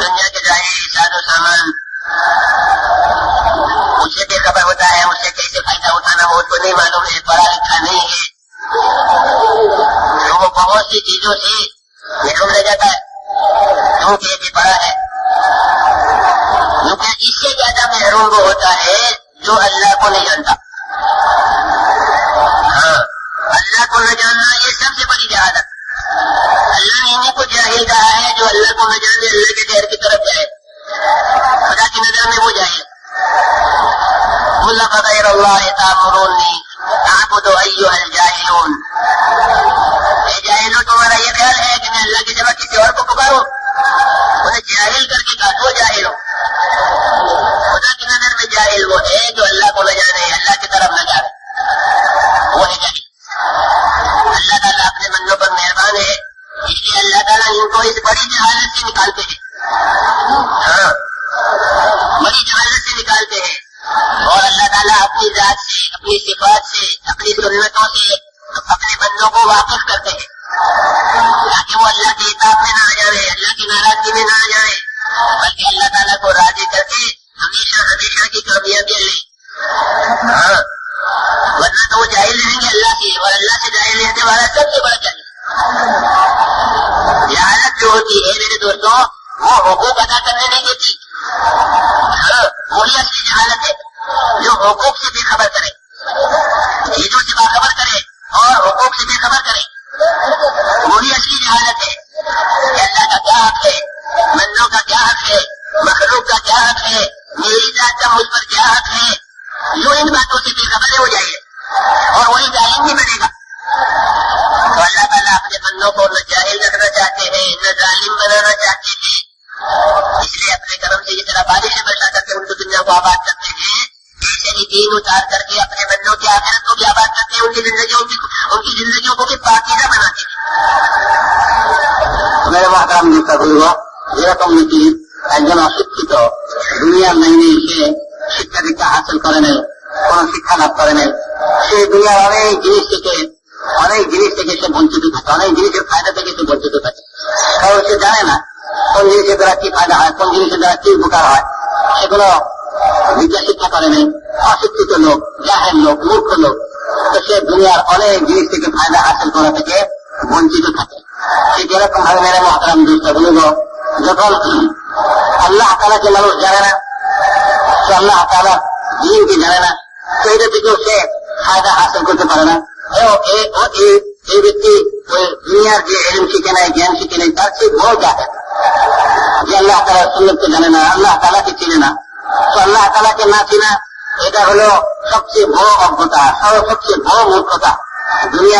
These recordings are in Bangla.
دنیا کے ظاہری ساز و سامان اسے بے خبر ہوتا ہے اسے کیسے فائدہ اٹھانا وہ تو نہیں معلوم ہے، پڑھا لکھا نہیں ہے۔ وہ بہت سی چیزوں سے محروم رہ جاتا ہے۔ کیونکہ بھی پڑا ہے۔ کیونکہ اس سے زیادہ محروم وہ ہوتا ہے جو اللہ کو نہیں جانتا۔ ہاں اللہ کو نہ جاننا یہ سب سے بڑی جہادت لوگوں کو جاہل کہا ہے، جو اللہ کو نہ جانے اللہ کے ڈہر کی طرف جائے۔ خدا کی نظر میں وہ جائے۔ اللہ غیر اللہ تعمرونی تعبدو تو الجاہلون۔ اے جاہلوں، تمہارا یہ خیال ہے کہ میں اللہ کی جگہ کسی اور کو پکاروں؟ انہیں جاہل کر کے کہا وہ جاہل ہو خدا کی نظر میں جاہل وہ ہے جو اللہ کو نہ جانے، اللہ کی طرف نہ جانے۔ وہ ہے جاہل اللہ تعالیٰ اپنے بندوں پر مہربان ہے۔ اس لیے اللہ تعالیٰ ان کو اس بڑی جہالت سے نکالتے ہیں۔ ہاں۔ بڑی جہالت سے نکالتے ہیں۔ اور اللہ تعالیٰ اپنی ذات سے، اپنی صفات سے، اپنی ضرورتوں سے اپنے بندوں کو واپس کرتے ہیں۔ تاکہ وہ اللہ کے اطاف میں نہ آ جائے، اللہ کی ناراضگی میں نہ آ جائے۔ بلکہ اللہ تعالیٰ کو راضی کر کے ہمیشہ ہمیشہ کی کامیابی لیں۔ ہاں۔ ورنہ تو وہ جاہل رہیں گے اللہ سے اور اللہ سے جاہل رہنے والا سب سے بڑا جاہل۔ لعنت جو ہوتی ہے میرے دوستوں، وہ حقوق ادا کرنے نہیں دیتی۔ وہی اصلی جہالت ہے۔ جو حقوق سے بھی خبر کرے، چیزوں سے باخبر کرے اور حقوق سے بھی خبر کرے۔ وہی اصلی جہالت ہے کہ اللہ کا کیا حق ہے، بندوں کا کیا حق ہے، مخلوق کا کیا حق ہے، میری ذات کا مجھ پر کیا حق ہے۔ جو ان باتوں سے بے خبر ہو جائے اور وہی جائیں بھی بنے گا۔ تو اللہ تعالیٰ اپنے بندوں کو نہ جاہل رکھنا چاہتے ہیں، نہ ظالم بنانا چاہتے ہیں۔ اس لیے اپنے کرم سے یہ طرح بارشیں برسا کر کے ان کو دنیا کو آباد کرتے ہیں، ایسے ہی دین اتار کر کے اپنے بندوں کی آخرت کو بھی آباد کرتے ہیں، ان کی زندگیوں کی ان کی زندگیوں کو بھی پاکیزہ بناتے ہیں۔ میرے محترم جو تبدیل ہو یہ رقم نتیج একজন অশিক্ষিত দুনিয়ার লাইনে সে শিক্ষা দীক্ষা হাসিল করে নাই কোন শিক্ষা লাভ করে নাই সে দুনিয়ার অনেক জিনিস থেকে অনেক জিনিস থেকে সে বঞ্চিত থাকে, অনেক জিনিসের ফায়দা থেকে সে বঞ্চিত থাকে। কারণ সে জানে না কোন জিনিসের দ্বারা কি ফায়দা হয়, কোন জিনিসের দ্বারা কি উপকার হয়। সেগুলো শিক্ষা করে নেই, অশিক্ষিত লোক জাহের লোক, মূর্খ লোক। তো সে দুনিয়ার অনেক জিনিস থেকে ফায়দা হাসিল করা থেকে বঞ্চিত থাকে। ঠিক এরকম ভাবে মেরে মহতারাম দুষ্ট বলব যখন আল্লাহ তালাকে মানুষ জানে না আল্লাহ তালা দিনকে জানে না, তো এটা থেকেও সে ফায়দা হাসিল করতে পারে না। দুনিয়ার আল্লাহ তালাকে চিনে না আল্লাহ তালাকে না চিনা এটা হলো সবচেয়ে বড় অজ্ঞতা সব- সবচেয়ে বড় মূর্খতা।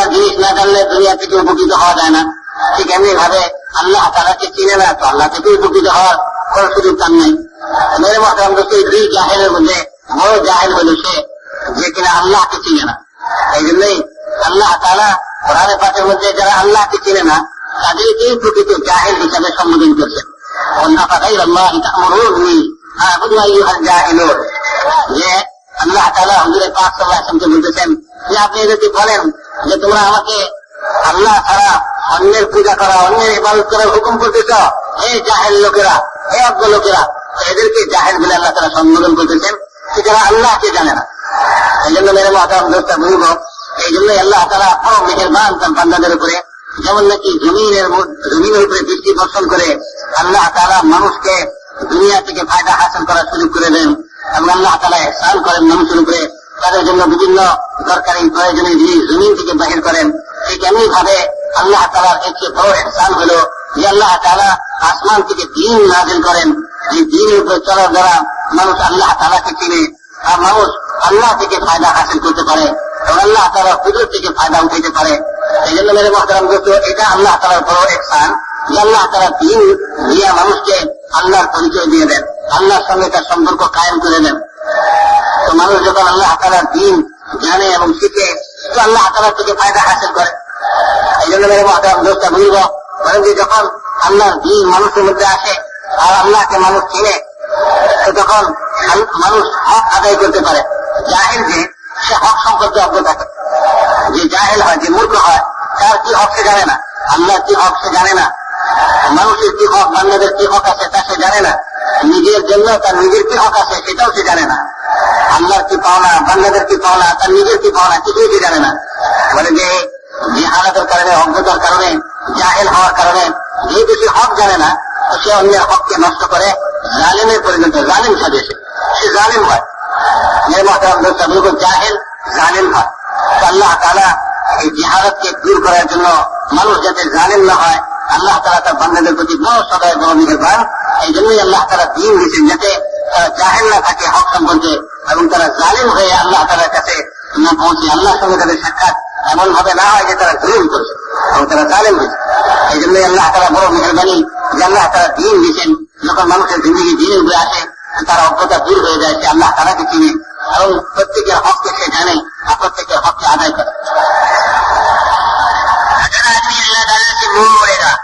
জিনিস না জানলে দুনিয়া থেকে উপকৃত হওয়া যায় না। ঠিক এমনি ভাবে আল্লাহ তালাকে চিনে না, তো আল্লাহ থেকে উপকৃত হওয়ার কোন সুযোগ তার নেই। মতাম এই দুই জাহেলের মধ্যে, বড় জাহেল হলো যে কিনা আল্লাহকে চিনে না। এই জন্যই আল্লাহ তালা কোরআনে পাঠের মধ্যে যারা আল্লাহকে চিনে না তাদেরকেই প্রকৃত জাহেল হিসাবে সম্বোধন করছেন যে আল্লাহ তাআলা হুজুরে পাক বলতেছেন, যে আপনি যদি বলেন যে তোমরা আমাকে আল্লাহ ছাড়া অন্যের পূজা করা, অন্যের ইবাদত করার হুকুম করতেছ? হে লোকেরা, হে অজ্ঞ লোকেরা এদেরকে জাহেল বলে আল্লাহ তারা সম্বোধন করতেছেন। যারা আল্লাহকে জানে না? এই জন্য মেরে দোষটা বুঝব এই জন্যই আল্লাহ তারা বড় মেহেরবান তার বান্দাদের উপরে। যেমন নাকি জমিনের জমিনের উপরে বৃষ্টি বর্ষণ করে আল্লাহ তারা মানুষকে দুনিয়া থেকে ফায়দা হাসিল করার সুযোগ করে দেন এবং আল্লাহ তালা স্নান করেন মানুষের উপরে। তাদের জন্য বিভিন্ন দরকারি প্রয়োজনীয় জিনিস জমিন থেকে বাহির করেন। ঠিক এমনি ভাবে আল্লাহ তালার একটি বড় স্থান হলো যে আল্লাহ তালা আসমান থেকে দিন নাজিল করেন। যে দিনের উপরে চলার দ্বারা মানুষ আল্লাহ তালাকে চিনে। আর মানুষ আল্লাহ থেকে ফায়দা হাসিল করতে পারে। আল্লাহ তালা হুজুর থেকে ফায়দা উঠাইতে পারে। এই জন্য মেরে মহতারাম দোস্ত এটা আল্লাহ তালার বড় এক স্থান যে আল্লাহ তারা দিন দিয়া মানুষকে আল্লাহর পরিচয় দিয়ে দেন। আল্লাহর সঙ্গে তার সম্পর্ক কায়েম করে দেন। তো মানুষ যখন আল্লাহ তালার দিন জানে এবং শিখে, তো আল্লাহ তালার থেকে ফায়দা হাসিল করে। এই জন্য মেরে মহতারাম দোস্তা বলব বলেন যে যখন আল্লাহর দিন মানুষের মধ্যে আসে, আর আল্লাহকে মানুষ চিনে, তো তখন মানুষ হক আদায় করতে পারে। জাহেল যে সে হক সম্পর্কে অজ্ঞ থাকে যে জাহেল হয়, যে মূর্খ হয়, তার কি হক সে জানে না? আল্লাহ কি হক সে জানে না? মানুষের কি হক, বান্দাদের কি হক আছে তা সে জানে না? নিজের জন্য তার নিজের কি হক আছে সেটাও সে জানে না। আল্লাহর কি পাওনা, বান্দাদের কি পাওনা, তার নিজের কি পাওনা কিছুই সে জানে না। বলে যে যে কারণে, অজ্ঞতার কারণে, জাহেল হওয়ার কারণে যেহেতু সে হক জানে না সে অন্যের হককে নষ্ট করে জালিমের পরিণত, জালিম সাজেছে সে জালিম হয়। মেরে মহতারাম দোস্তা বিলকুল জাহেল জালিম হয় আল্লাহ তালা এই জিহারতকে দূর করার জন্য মানুষ যাতে জালিম না হয় আল্লাহ তালা তার বান্দাদের প্রতি বড় সদয় বড় মেহেরবান এই জন্যই আল্লাহ তারা দিন দিয়েছেন যাতে তারা জাহেল না থাকে হক সম্পর্কে এবং তারা জালিম হয়ে আল্লাহ তালার কাছে না পৌঁছে আল্লাহর সঙ্গে তাদের সাক্ষাৎ এমন ভাবে না হয় যে তারা জুলুম করছে এবং তারা জালেম হয়েছে এই জন্যই আল্লাহ তারা বড় মেহরবানি যে আল্লাহ তারা দিন দিয়েছেন যখন মানুষের জিন্দগি দিনের উপরে আসে তারা অজ্ঞতা দূর হয়ে যায় সে আল্লাহ তারাকে চিনে এবং کے হককে সে بچے کے حق کے আদায় کر اگر آدمی اللہ تعالیٰ سے منہ موڑے گا،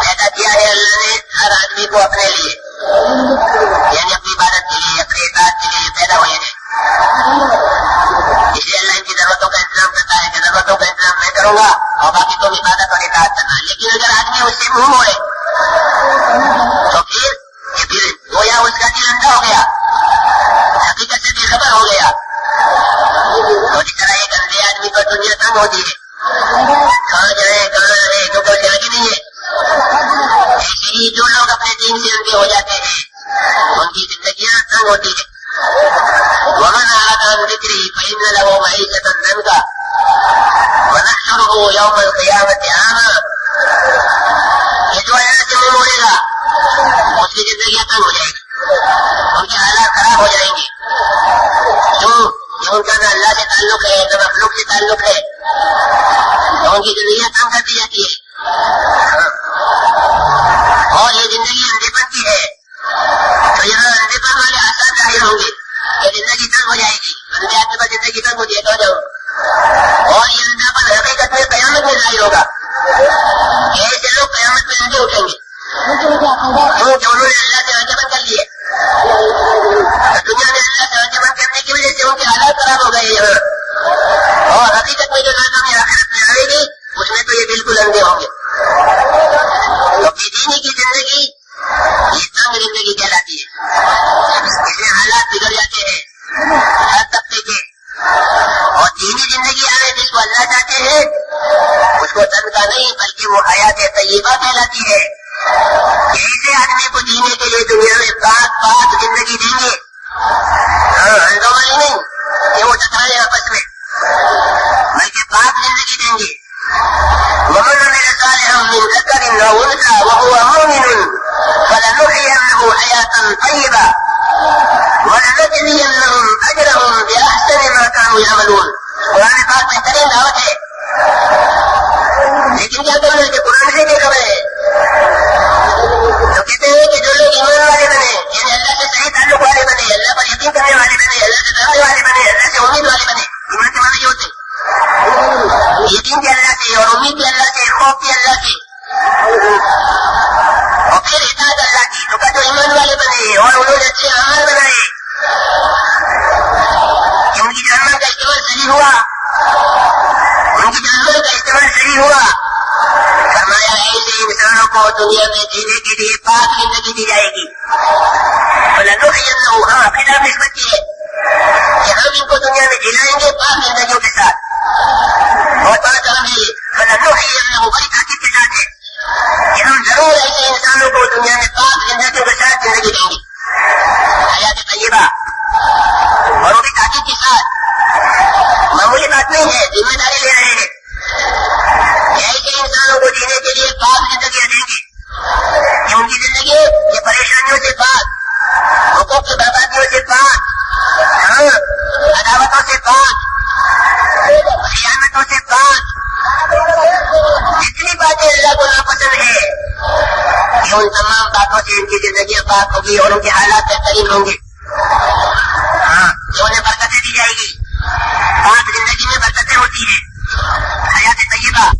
پیدا کیا ہے اللہ نے ہر آدمی کو اپنے لیے؟ یعنی اپنی عبادت کے لیے، اپنے اعتبار کے لیے پیدا ہوئے ہیں۔ اس لیے اللہ کی ضرورتوں کا انتظام کرتا ہے کہ ضرورتوں کا انتظام میں کروں گا اور باقی تم عبادت اور اعتبار کرنا۔ لیکن اگر آدمی اس سے منہ موڑے، تو پھر دل گویا اس کا جی دل ہو گیا۔ حقیقت سے بے خبر ہو گیا۔ تو اس طرح ایک آدمی پر دنیا تنگ ہوتی ہے۔ کہاں جائے کہاں رہے جو کوئی آگے نہیں ہے۔ ایسے ہی جو لوگ اپنے دین سے اندھے ہو جاتے ہیں، ان کی زندگیاں تنگ ہوتی ہیں۔ ومن أعرض عن ذكري فإن له معيشة ضنكا ونحشره يوم القيامة أعمى کی زندگیاں کم ہو جائے گی۔ ان کے حالات خراب ہو جائیں گے۔ کیوں جو ان کا نہ اللہ سے تعلق ہے نہ مخلوق سے تعلق ہے تو ان کی زندگیاں کم کر دی جاتی ہے اور یہ زندگی اندھی پن کی ہے۔ تو یہاں اندھی پن والے آسان ظاہر ہوں گے کہ زندگی کم ہو جائے گی۔ اندھے آدمی پر زندگی کم ہوتی ہے، تو جاؤ۔ اور یہ اندھا پن حقیقت میں قیامت میں ظاہر ہوگا۔ ایسے لوگ قیامت میں اندھے اٹھیں گے۔ وہ دونوں نے اللہ سے عجبت کر لیے دنیا میں اللہ سے عجبت کرنے کی وجہ سے ان کے حالات خراب ہو گئے یہاں اور حقیقت میں جو لوگ ہمیں آخرت میں آئے گی اس میں تو یہ بالکل اندھے ہوں گے۔ تو دینی کی زندگی، یہ تنگ زندگی کہلاتی ہے۔ اس میں حالات بگڑ جاتے ہیں ہر طبقے کے اور دینی زندگی آئے جس کو اللہ چاہتے ہیں، اس کو تنگ کا نہیں بلکہ وہ حیات طیبہ کہلاتی ہے۔ ایسے آدمی کو جینے کے لیے دنیا میں بات پاک زندگی دیں گے ہاں ہنگاوالی نہیں کہ وہ ٹکرائے آپس میں۔ بلکہ پاک زندگی دیں گے۔ ومن عمل صالحا من ذكر او انثى وهو مؤمن فلنحيينه حياة طيبة ولنجزينهم اجرهم باحسن ما كانوا يعملون۔ قرآن پاک بہترین دعوت ہے۔ لیکن کیا کرنا کہ قرآن No hay de a la de a la vida. No hay unidad. No hay unidad. No hay ہم ان کو دنیا میں جلائیں گے پانچ زندگیوں کے ساتھ۔ اور بات اور بھی مطلب ہی وہ بڑی خاطر کے ساتھ ہے کہ ہم ضرور ایسے انسانوں کو، دنیا میں پانچ زندگیوں کے ساتھ زندگی دیں گے حیات طیبہ۔ اور وہ بھی تاکید کے ساتھ۔ معمولی بات نہیں ہے، ذمہ داری لے رہے ہیں۔ کہ انسانوں کو جینے کے لیے پانچ زندگی پاک ہوتی ان کی زندگی پاک ہوگی اور ان کے حالات بہترین ہوں گے۔ ہاں انہیں برکتیں دی جائے گی۔ پاک زندگی میں برکتیں ہوتی ہیں۔ حیات طیبہ۔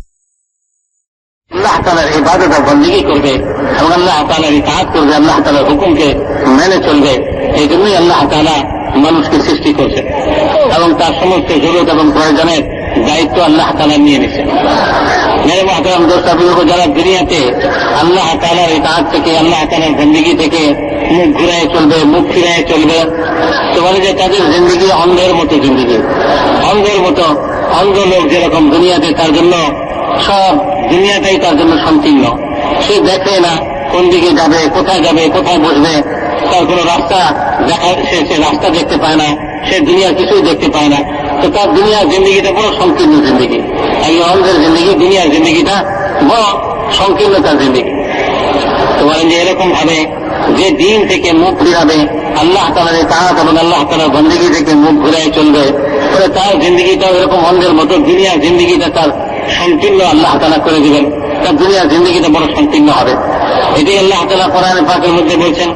اللہ تعالیٰ عبادت اور بندگی کر گئے اور اللہ تعالیٰ اطاعت کر گئے اللہ تعالیٰ حکم کے میں نے چل گئے ایک نہیں اللہ চলবে এই জন্যই আল্লাহ তালা মানুষকে সৃষ্টি করছে এবং তার সমস্ত জরুরত এবং প্রয়োজনের দায়িত্ব اللہ تعالیٰ نہیں নিচ্ছে মেরে যারা দুনিয়াতে আল্লাহ তালার কাজ থেকে আল্লাহ তালার জিন্দিগি থেকে মুখ ঘুরায় চলবে মুখ ফিরায় চলবে তো বলে যে তাদের জিন্দিগি অন্ধের মতো জিন্দিগি অন্ধের মতো অন্ধ লোক যেরকম দুনিয়াতে তার জন্য সব দুনিয়াটাই তার জন্য সংকীর্ণ সে দেখে না কোন দিকে যাবে কোথায় যাবে কোথায় বসবে তার কোনো রাস্তা দেখা সে রাস্তা দেখতে পায় না সে দুনিয়া কিছুই দেখতে পায় না তো তার দুনিয়ার জিন্দগিটা বড় সংকীর্ণ জিন্দগি। এই অন্ধের জিন্দগি, দুনিয়ার জিন্দগিটা বড় সংকীর্ণ তার জিন্দগি। তো বলেন যে এরকম ভাবে যে দিন থেকে মুখ ফিরাবে আল্লাহ তালার তাহাত এবং আল্লাহ তালার বন্দিগি থেকে মুখ ঘুরাই চলবে তার জিন্দগিটা এরকম অন্ধের মতো, দুনিয়ার জিন্দগিটা তার সংকীর্ণ আল্লাহ তালা করে দিবেন। তার দুনিয়ার জিন্দগিটা বড় সংকীর্ণ হবে। এটাই আল্লাহ তালা কোরআন পাকের মধ্যে বলছেন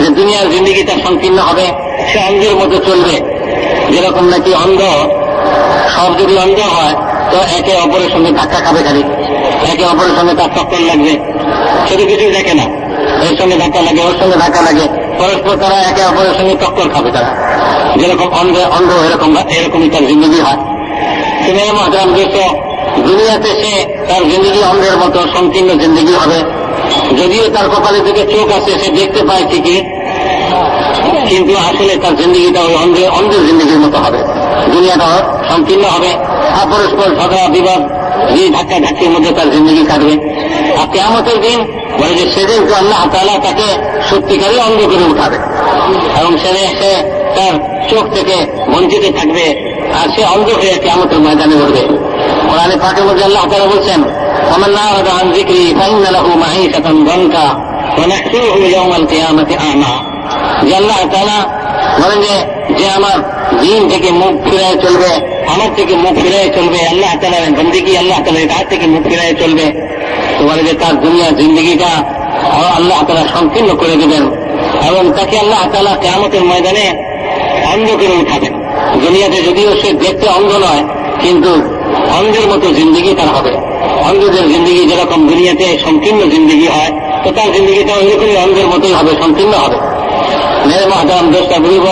যে দুনিয়ার জিন্দগিটা সংকীর্ণ হবে, সে অন্ধের মতো চলবে। যেরকম নাকি অন্ধ, সব যদি অন্ধ হয়, তো একে অপরের সঙ্গে ধাক্কা খাবে খালি। একে অপরের সঙ্গে তার টক্কর লাগবে। সে তো কিছুই দেখে না। এর সঙ্গে ধাক্কা লাগে, ওর সঙ্গে ধাক্কা লাগে। পরস্পর তারা একে অপরের সঙ্গে চক্কর খাবে তারা। যেরকম অন্ধ অন্ধ, এরকম এরকমই তার জিন্দগি হয়। তুমি মহারাম দোস্ত দুনিয়াতে সে তার জিন্দগি অন্ধের মতো, সংকীর্ণ জিন্দগি হবে। যদিও তার কপালে থেকে চোখ আছে, সে দেখতে পায় ঠিকই কিন্তু আসলে তার জিন্দগিটা ওই অন্ধের অন্ধের জিন্দগির মতো হবে দুনিয়াটা সংকীর্ণ হবে আর পরস্পর ঝগড়া বিবাদ এই ধাক্কা ধাক্কির মধ্যে তার জিন্দগি কাটবে আর কেমতের দিন বলে যে সেদিন তো আল্লাহ তালা তাকে সত্যিকারই অন্ধ করে উঠাবে এবং সেদিন সে তার চোখ থেকে বঞ্চিত থাকবে আর সে অন্ধ হয়ে কেমতের ময়দানে উঠবে কোরআনে পাকের মধ্যে আল্লাহ তালা বলছেন ومن أعرض عن ذكري فإن له معيشة ضنكا ونحشره يوم القيامة أعمى যে আল্লাহ তালা বলেন যে যে আমার দিন থেকে মুখ ফিরায় চলবে, আমার থেকে মুখ ফিরায় চলবে, আল্লাহ তালার বন্দিগি আল্লাহ তালার কাছ থেকে মুখ ফিরায় চলবে? তো বলে যে তার দুনিয়ার জিন্দগিটা আল্লাহ তালা সংকীর্ণ করে দেবেন এবং তাকে আল্লাহ তালা কেয়ামতের ময়দানে অন্ধ করে উঠাবেন। দুনিয়াতে যদিও সে দেখতে অন্ধ নয়, কিন্তু অন্ধের মতো জিন্দগি তার হবে। অন্ধদের জিন্দগি যেরকম দুনিয়াতে সংকীর্ণ জিন্দগি হয়, তো তার জিন্দগিটা ওইরকমই অন্ধের মতোই হবে, সংকীর্ণ হবে। মেরে মহাদাম দোষটা বুঝব।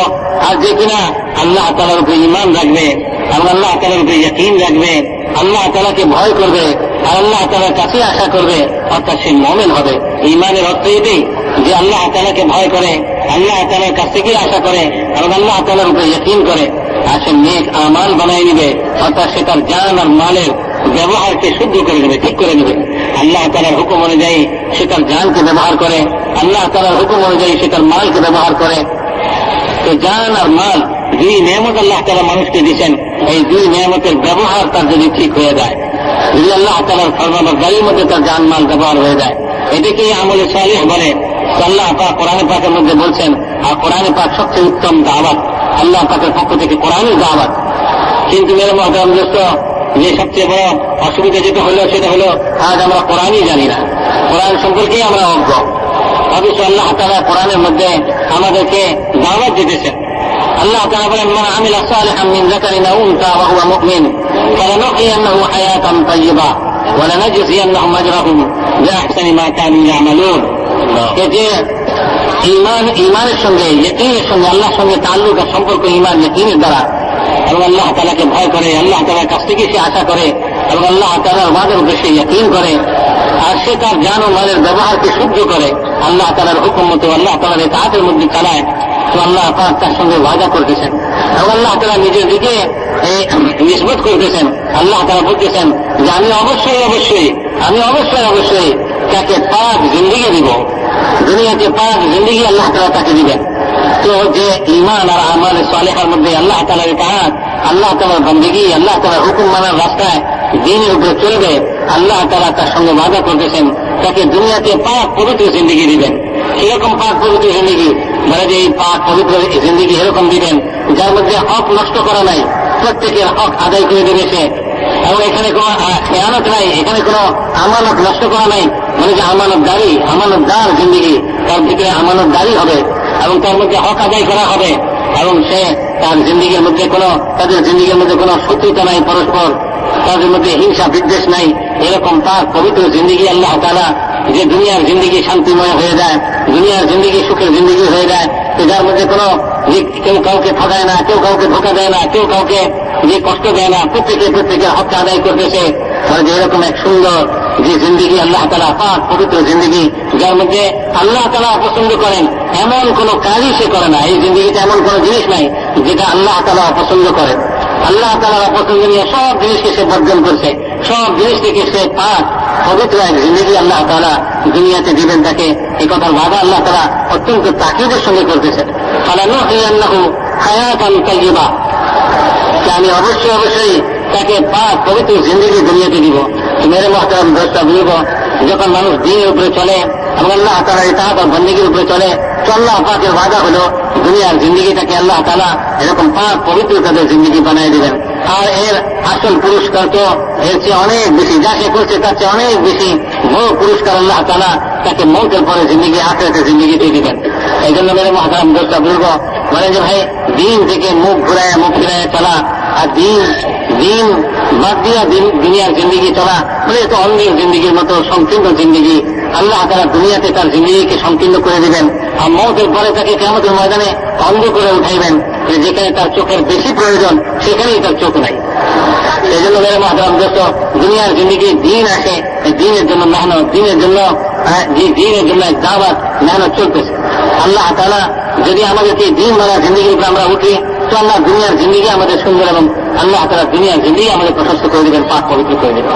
আর যে কিনা আল্লাহ তালার উপরে ইমান রাখবে এবং আল্লাহ তালার উপরে ইয়কিন রাখবে, আল্লাহ তালাকে ভয় করবে আর আল্লাহ তালার কাছে আশা করবে, অর্থাৎ সে মমেন হবে। ইমানের অর্থ এটাই যে আল্লাহ তালাকে ভয় করে, আল্লাহ তালার কাছ থেকে আশা করে এবং আল্লাহ তালার উপরে ইয়কিন করে। আর সে নেক আমাল বানাই নিবে, অর্থাৎ সে তার জান আর মালের ব্যবহারকে শুদ্ধ করে নেবে, ঠিক করে নেবে। আল্লাহ তালার হুকুম অনুযায়ী সে তার জানকে ব্যবহার করে, আল্লাহ তালার হুকুম অনুযায়ী সে তার মালকে ব্যবহার করে। তো জান আর মাল দুই নিয়ামত আল্লাহ তালা মানুষকে দিচ্ছেন এই দুই নিয়ামতের ব্যবহার তার যদি ঠিক হয়ে যায়, যদি আল্লাহ তালার ফরমাবার গাড়ির মধ্যে তার জান মাল ব্যবহার হয়ে যায়, এটাকেই আমলে সালিহ বলে। আল্লাহ পাক কোরআনে পাকের মধ্যে বলছেন, আর কোরআনে পাক সবচেয়ে উত্তম দাওয়াত, আল্লাহ পাকের পক্ষ থেকে কোরআনের দাওয়াত। কিন্তু মেরে দোস্ত যে সবচেয়ে বড় অসুবিধা যেটা হলো সেটা হলো আজ আমরা কোরআনই জানি না। কোরআন সম্পর্কেই আমরা অজ্ঞ। অবশ্য আল্লাহ তালা কোরআনের মধ্যে আমাদেরকে দাওয়াত দিতেছেন। আল্লাহ তালা বলেন মান আমিল সালিহান মিন যাকারিন আও উনসা ওয়া হুয়া মুমিন ফালানুহyiyannahu হায়াতান তাইয়্যিবা ওয়া লানাজজিয়ান্নাহুম আজরাহুম বিআহসানি মা কানু ইয়ামালুন। যে ইমান ইমানের সঙ্গে ইয়কিনের সঙ্গে আল্লাহর সঙ্গে তাল্লুক আর সম্পর্ক ইমান ইয়কিনের দ্বারা এবং আল্লাহ তালাকে ভয় করে, আল্লাহ তালার কাছ থেকে সে আশা করে, এবং আল্লাহ তালার ওয়াদের উদ্দেশ্যে ইয়কিন করে, আর সে তার জ্ঞান ও মালের ব্যবহারকে শুদ্ধ করে, আল্লাহ তালার হুকুম মতো আল্লাহ তালার তাহাতের মধ্যে চালায় তো আল্লাহ পাক তার সঙ্গে ওয়াদা করতেছেন। এবং আল্লাহ তালা নিজের দিকে নিষ্পত করতেছেন। আল্লাহ তালা বলতেছেন যে, আমি অবশ্যই অবশ্যই, আমি অবশ্যই অবশ্যই তাকে পাক জিন্দিগি দিব। দুনিয়াতে পাক জিন্দিগি আল্লাহ তালা তাকে দিবেন। তো যে ইমান আর আমার সালেহার মধ্যে আল্লাহ তালার কাজ আল্লাহ তালার বন্দিগি, আল্লাহ তালার হুকুম মানার রাস্তায় দিনের উপরে চলবে, আল্লাহ তালা তার সঙ্গে বাধা করতেছেন, তাকে দুনিয়াতে পাক পবিত্র জিন্দিগি দিবেন। কীরকম পাক পবিত্র জিন্দিগি? মানে যে এই পাক পবিত্র জিন্দিগি এরকম দিবেন, যার মধ্যে হক নষ্ট করা নাই, প্রত্যেকের হক আদায় করে দেবে সে। এবং এখানে কোন খেয়ানত নাই, এখানে কোন আমানত নষ্ট করা নাই। মানে যে আমানত দাঁড়ি আমানত দার জিন্দিগি, তার ভিতরে আমানত দাঁড়ি হবে। এবং তার মধ্যে হক আদায় করা হবে এবং সে তার জিন্দিগির মধ্যে কোনো, তাদের জিন্দিগির মধ্যে কোনো শত্রুতা নাই, পরস্পর তাদের মধ্যে হিংসা, বিদ্বেষ নাই। এরকম তার পবিত্র জিন্দিগি আল্লাহ তালা যে দুনিয়ার জিন্দিগি শান্তিময় হয়ে যায়, দুনিয়ার জিন্দিগি সুখের জিন্দিগি হয়ে যায়, তো যার মধ্যে কোনো কেউ কাউকে ঠকায় না, কেউ কাউকে ধোকা দেয় না, কেউ কাউকে যে কষ্ট দেয় না, প্রত্যেকে প্রত্যেকের হককে আদায় করতেছে। যে এরকম এক সুন্দর যে জিন্দিগি আল্লাহ তালা পাক পবিত্র জিন্দিগি যার মধ্যে আল্লাহ তালা অপছন্দ করেন, এমন কোন কাজই সে করে না। এই জিন্দিগিতে এমন কোন জিনিস নাই যেটা আল্লাহ তালা অপছন্দ করেন। আল্লাহ তালা পছন্দনীয় সব জিনিসকে সে বর্জন করছে, সব জিনিস থেকে সে পাক, পবিত্র এক জিন্দিগি আল্লাহ তালা দুনিয়াতে দিবেন তাকে। এই কথার বাধা আল্লাহ তালা অত্যন্ত তাকিদের সঙ্গে করতেছেন। ফালানো হায়াতান তাইয়্যিবা। যে আমি অবশ্যই অবশ্যই তাকে পাক, পবিত্র জিন্দগি দুনিয়াতে দিব। মেরে মহতারাম দোষটা বুঝব যখন মানুষ দিনের উপরে চলে আল্লাহ তালা তাহাত বন্দীগীর উপরে চলে। তো আল্লাহ পাকের বাধা হলো, দুনিয়ার জিন্দগিটাকে আল্লাহ তালা এরকম পাক পবিত্র তাদের জিন্দগি বানিয়ে দিবেন। আর এর আসল পুরস্কার তো এর চেয়ে অনেক বেশি যা সে করছে তার চেয়ে অনেক বেশি বড় পুরস্কার আল্লাহ তালা তাকে মৌতের পরে জিন্দগি আখড়াতে জিন্দগিতে দিবেন। এই জন্য মেরে মহাতারাম দোষটা বুঝব বলে যে, ভাই, দিন থেকে মুখ ঘুরায়, মুখ ফিরায় চলা, আর দিন দিন বাদ দিয়া দিন, দুনিয়ার জিন্দগি চলা, বলে তো অন্যের জিন্দগির মতো, সংকীর্ণ জিন্দগি আল্লাহ তারা দুনিয়াতে তার জিন্দগিকে সংকীর্ণ করে দিবেন আর মৌতের পরে তাকে কেমতের ময়দানে অন্ধ করে উঠাইবেন। যেখানে তার চোখের বেশি প্রয়োজন, সেখানেই তার চোখ নাই। এই জন্য মেরে মহাদাম দোস্ত, দুনিয়ার জিন্দগি দিন আসে দিনের জন্য মেহনত দিনের জন্য দিনের জন্য এক দাওয়াত মেহনত চলতেছে। আল্লাহ তালা যদি আমাদেরকে দিন মারা জিন্দগির উপরে আমরা উঠি, তো আল্লাহ দুনিয়ার জিন্দগি আমাদের সুন্দর এবং আল্লাহ তালা দুনিয়ার জিন্দগি আমাদের প্রশস্ত করে দেবেন, পাক পবিত্র করে দেবেন।